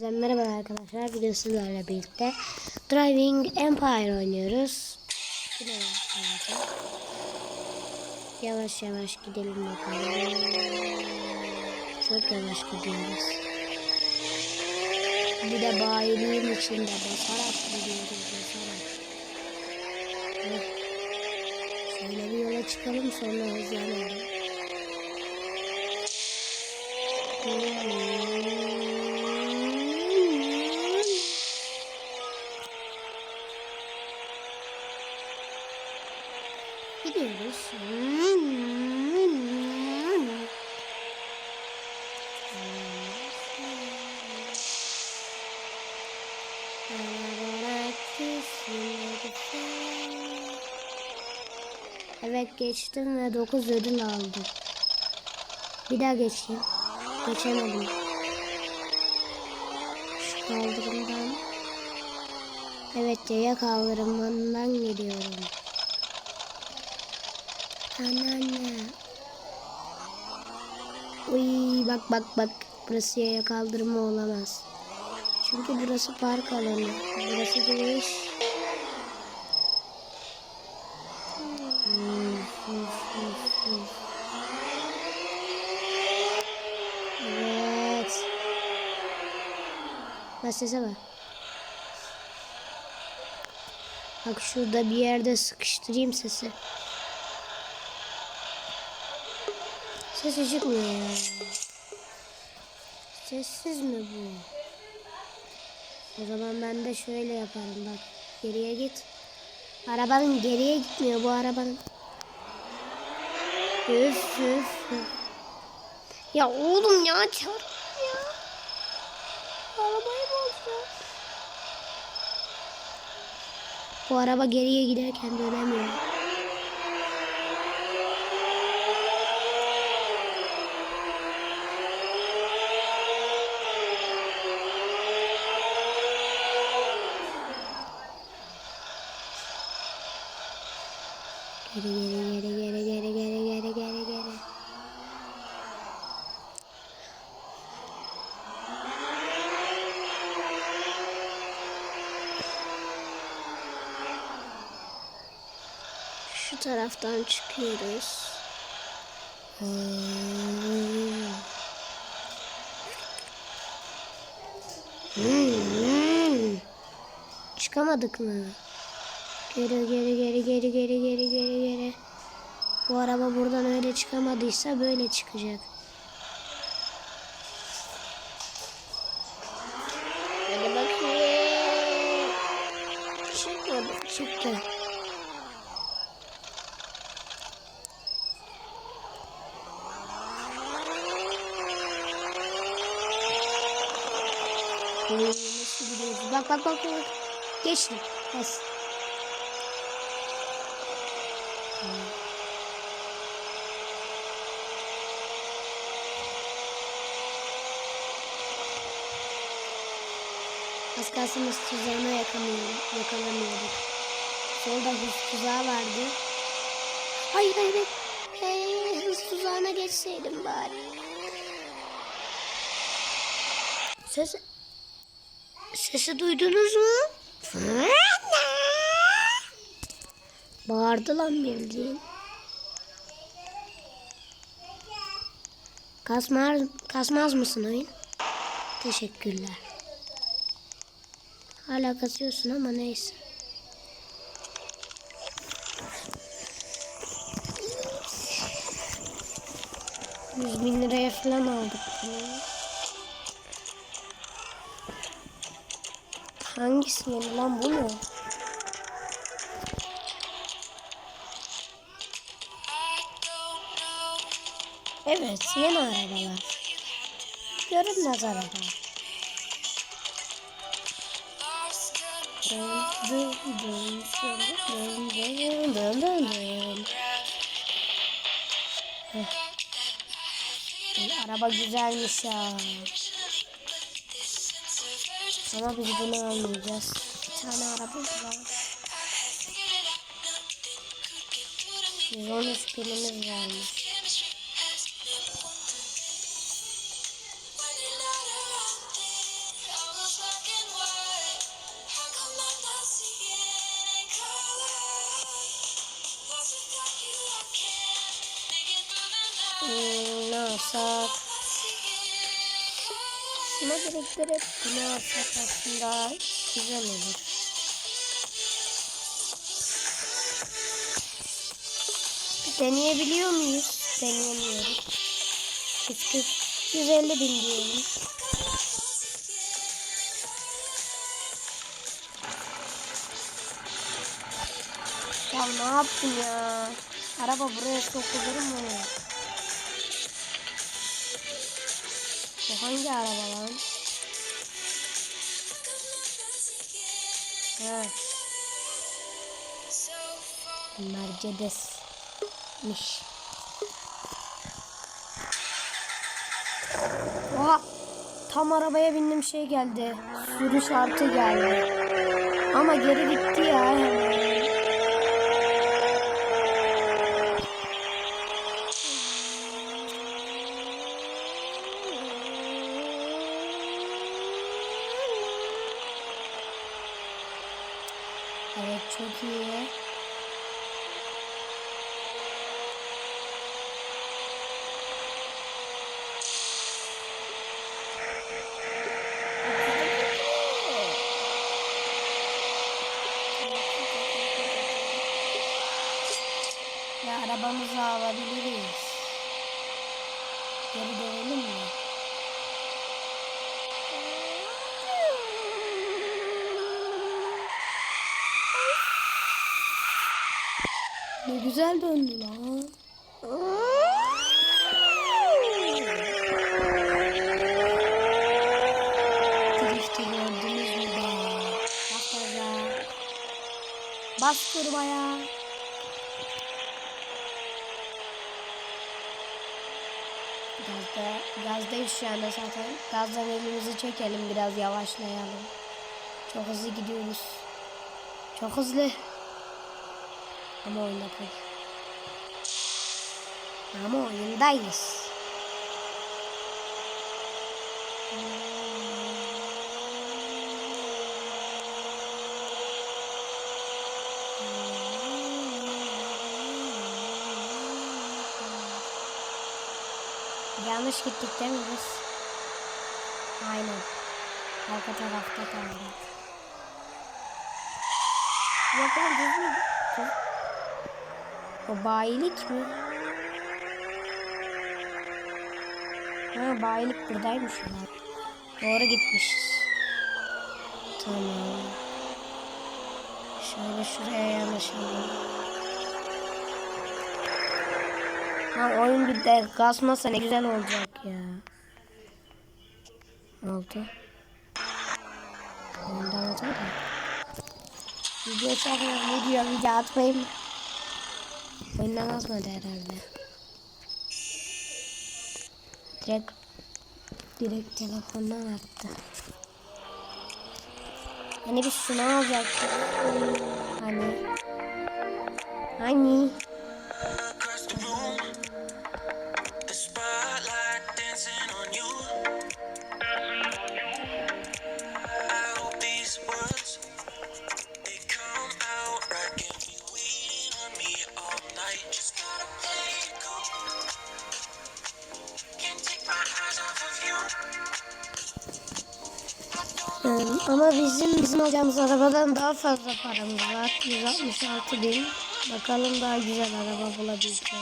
Merhaba arkadaşlar. Bugün sizlerle birlikte Driving Empire oynuyoruz. Yavaş yavaş gidelim bakalım. Çok yavaş gidiyoruz. Bir de bayiliğin içinde basarak gidiyoruz basarak. Şöyle bir yola çıkalım sonra hızlanalım. Gidiyoruz. Evet geçtim ve 9 ödül aldım. Bir daha geçeyim. Geçemedim. Şu kaldırımdan. Evet yaya kaldırımından gidiyorum. Anneanne. Uy bak bak bak. Burası yaya kaldırımı olamaz. Çünkü burası park alanı. Burası giriş. Evet. Bak sese bak. Bak şurada bir yerde sıkıştırayım sesi. Ses çıkmıyor ya. Sessiz mi bu? O zaman ben de şöyle yaparım bak. Geriye git. Arabanın geriye gitmiyor bu arabanın. Üf üf. Ya oğlum ya çarp. Arabayı bozdu. Bu araba geriye giderken dönemiyor. Taraftan çıkıyoruz. Hmm. Hmm. Çıkamadık mı? Geri geri geri geri geri geri geri geri. Bu araba buradan öyle çıkamadıysa böyle çıkacak. Bak bak bak. Geçtim. Bas. Az kalsın hız tuzağına yakalamıyorduk. Solda hız tuzağı vardı. Hayır hayır hayır. Hey, hız tuzağına geçseydim bari. Ses... Sesi duydunuz mu? Bağırdı lan bildiğin. Kasmaz, kasmaz mısın oyun? Teşekkürler. Hala kasıyorsun ama neyse. Yüz bin liraya falan aldık. Hangisini lan bu ne? Evet yeni arabalar. Görünmez araba. Dön. Araba güzelmiş ya. Ama biz bunu almayacağız. Bir tane araba bulalım. 113 pilimiz varmış. Hmm, ne? Alsak? Şuna biriktirip bunu alsak aslında güzel olur. Deneyebiliyor muyuz? Deneyemiyoruz. Biz 40, 150 bin diyelim. Ya ne yaptın ya? Araba buraya sokulur mu? Hangi araba lan? Ha. Mercedes'miş. Oha! Tam arabaya bindim şey geldi. Sürüş şartı geldi. Ama geri gitti ya hemen. Evet çok iyi. Ya arabamızı alabiliriz. Geri dönelim mi? Ne güzel döndü lan. Drift'i gördünüz mü be? Bas gaza. Bas turbaya. Gazda, anda zaten. Gazdan elimizi çekelim biraz yavaşlayalım. Çok hızlı gidiyoruz. Çok hızlı. Ama oyunda tabii. Ama oyundayız. Yanlış gittik değil mi biz? Aynen. Arka tarafta kaldık. Yok lan düz mü? O bayilik mi? Ha bayilik buradaymış ya. Doğru gitmişiz. Tamam. Şöyle şuraya yanaşalım. Ha oyun bir de kasmasa ne güzel olacak ya. Ne oldu? Atıyor da. Video çekmiyorum. Video video atmayayım. Oyundan atmadı herhalde. Direkt direkt telefondan attı. Hani biz şunu alacaktık. Hani. Hani. Ama bizim bizim alacağımız arabadan daha fazla paramız var. 166 bin. Bakalım daha güzel araba bulabileceğiz mi?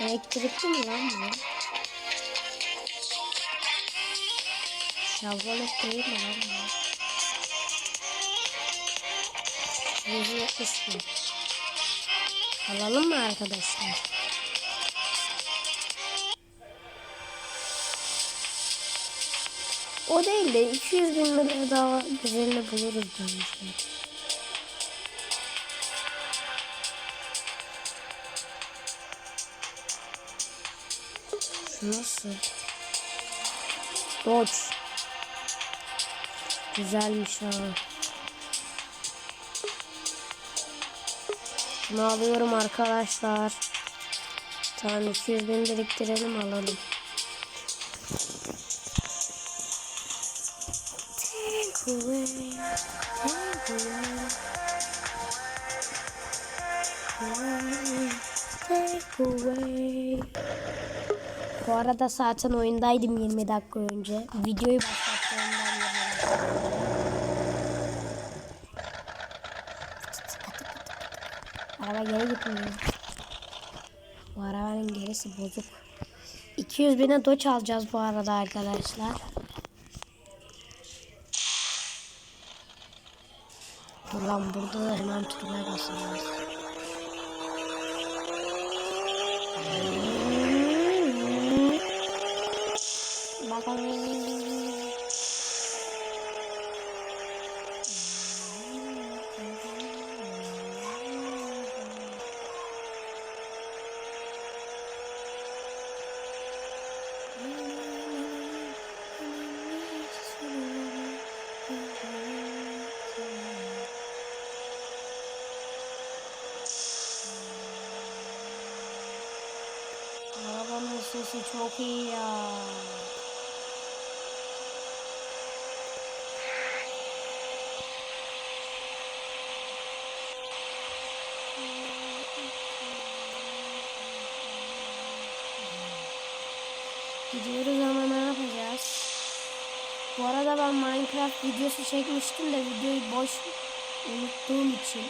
Elektrikli mi lan bu? Chevrolet değil mi lan bu? 170 bin. Alalım mı arkadaşlar? O değil de 200 bin lira daha güzelini buluruz bence. Nasıl? Dodge. Güzelmiş ha. Bunu alıyorum arkadaşlar. Tamam 200 bin biriktirelim alalım. Take away, take away, take away. Bu arada zaten oyundaydım 20 dakika önce. Videoyu Araba geri gitmiyor. Bu arabanın gerisi bozuk. 200 bine doç alacağız bu arada arkadaşlar. Dur lan burada da hemen turuna basacağız. Bakalım. Sesi çok iyi ya. Gidiyoruz ama ne yapacağız? Bu arada ben Minecraft videosu çekmiştim de videoyu boş unuttuğum için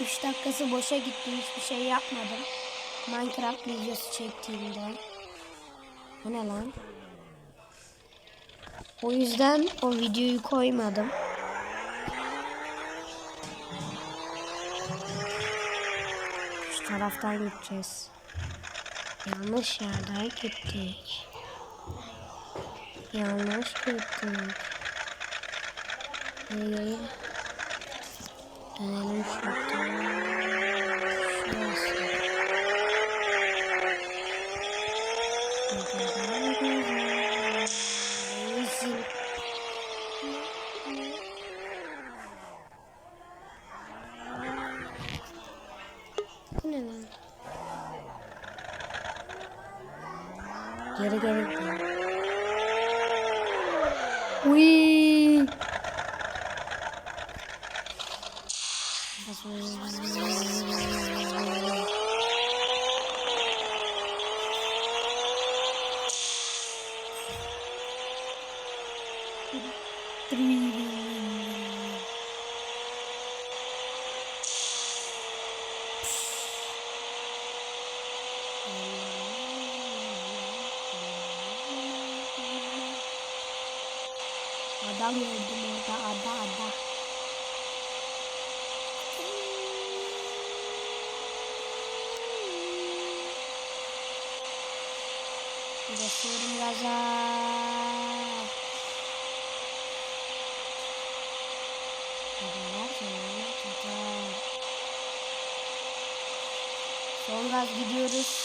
3 dakikası boşa gitti hiçbir şey yapmadım. Minecraft videosu çektiğimde. Bu ne lan? O yüzden o videoyu koymadım. Şu taraftan gideceğiz. Yanlış yerden gittik. Yanlış gittik. Nereye? Dönelim şuradan. Şurası. Rezil. Bu ne lan? Geri geri gidelim. Uy. Adam gördüm orada ada ada. Basıyorum gaza. Adalar zamanla tutar. Son gaz gidiyoruz.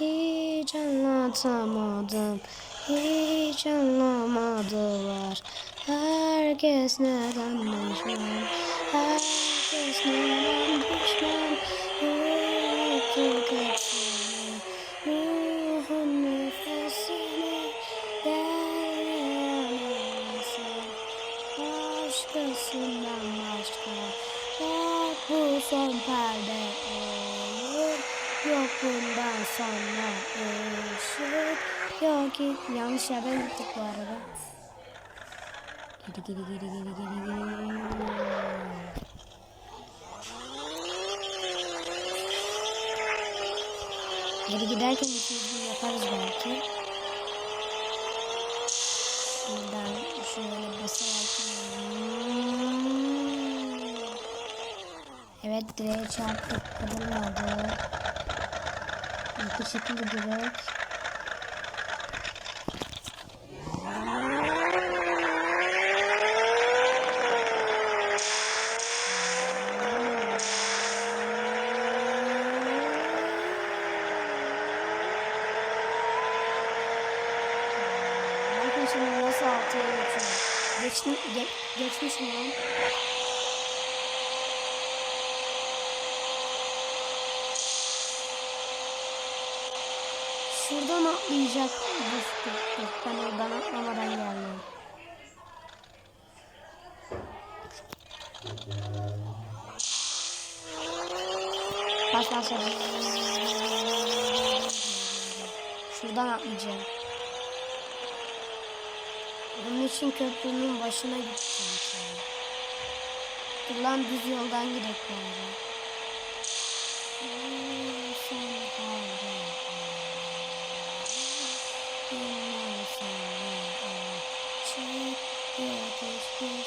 Hiç anlatamadım Hiç anlamadılar. Herkes neden düşman Herkes neden düşman Sanki yanlış yerden gittik bu arada. Geri geri geri geri geri geri. Geri giderken şey bir yaparız belki. Buradan şöyle basarak. Evet direğe çarptık. Kırılmadı. İki şekilde direkt. 36 için. Geçtim, ge, geçmişim lan. Şuradan atlayacak düştü. Ben oradan atlamadan geldim. Bak bak bak. Şuradan atlayacağım. Bunun için köprünün başına gideceğim. Dur lan düz yoldan gidelim açık. Yok yok.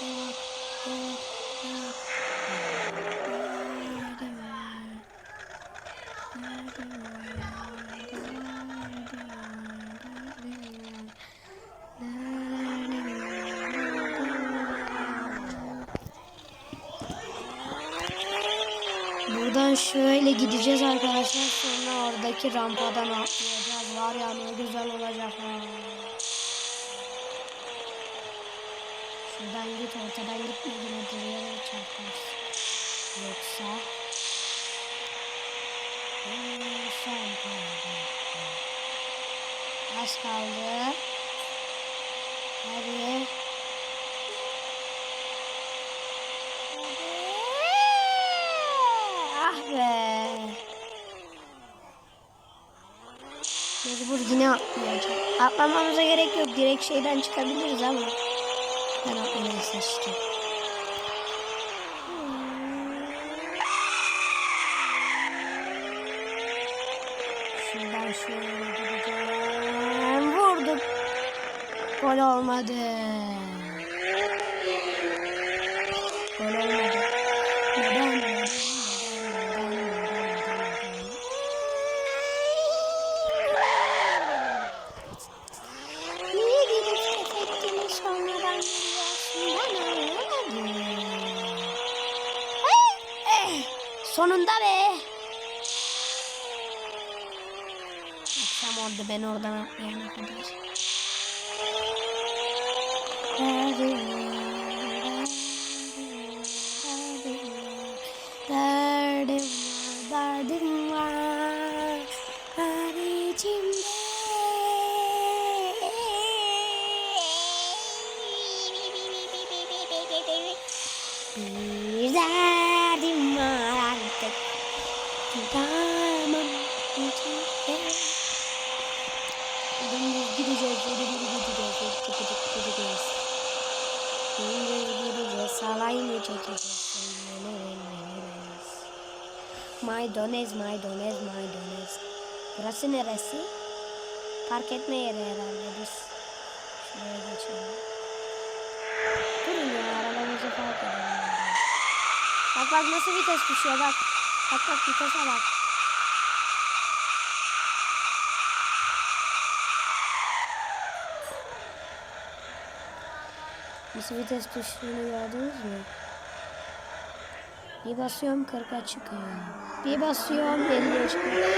Yok, yok, yok. Şöyle gideceğiz arkadaşlar. Sonra oradaki rampadan atlayacağız. Var ya ne güzel olacak ha. Şuradan git ortadan gitme yine direğe çarparsın. Yoksa... Yoksa... Az kaldı. Hadi. Be. Mecbur yine atlayacağım. Atlamamıza gerek yok. Direkt şeyden çıkabiliriz ama. Ben atlamayı seçtim. Şuradan şöyle gideceğim. Vurdum. Gol olmadı. Gol olmadı. Neden? Neden? Neden? Neden? Neden? Neden? Niye gidip tefekkürü sonradan biliyorsun? Ben anlamadım. Eh, eh, Sonunda be. Akşam oldu ben oradan atlayana kadar. Dümdüz gideceğiz, salay mı çekeceğiz? Söyleyemez. Maydonez, maydonez, maydonez. Burası neresi? Park etme yeri herhalde biz. Şuraya geçelim. Durun ya, arabamızı park edelim. Bak bak nasıl vites düşüyor bak. Bak bak vitese bak. Nasıl vites tuşlarını gördünüz mü? Bir basıyorum 40'a çıkıyor. Bir basıyorum 50'ye çıkıyor.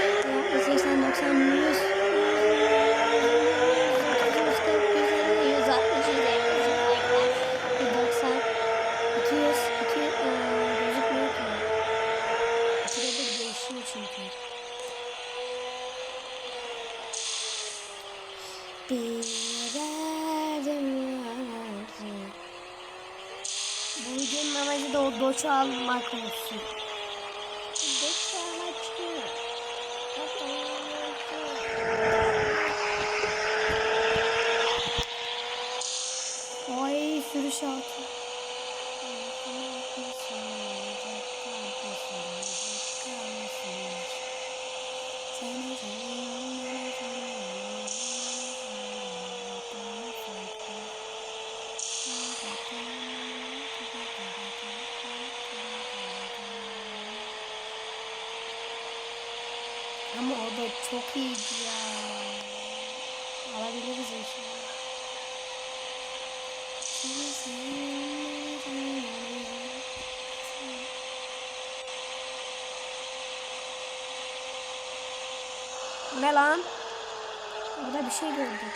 Ya 80, 90, 100. 死。Çok iyiydi ya. Alabiliriz inşallah. Ne lan? Burada bir şey gördüm.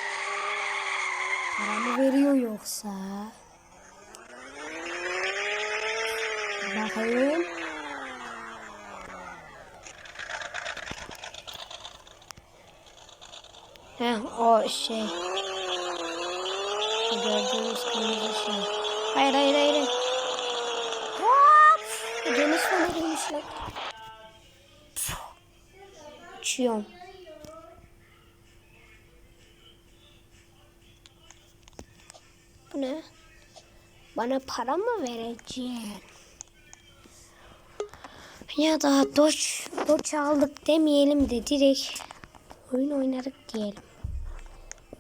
Paramı veriyor yoksa? Bakayım. Heh o şey. Gördüğünüz kırmızı şey. Hayır hayır hayır. Hop! Deniz feneriymiş lan. Uçuyorum. Bu ne? Bana para mı vereceksin? Ya da doç, doç aldık demeyelim de direkt oyun oynarık diyelim.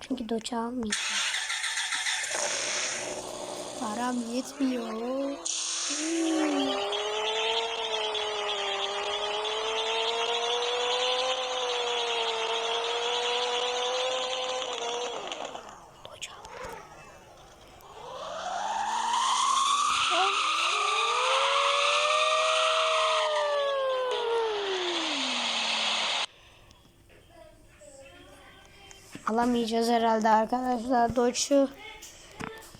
Çünkü doç almayacağım. Param yetmiyor. Hmm. Alamayacağız herhalde arkadaşlar Doç'u.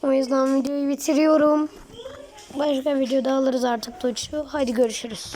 O yüzden videoyu bitiriyorum. Başka videoda alırız artık Doç'u. Hadi görüşürüz.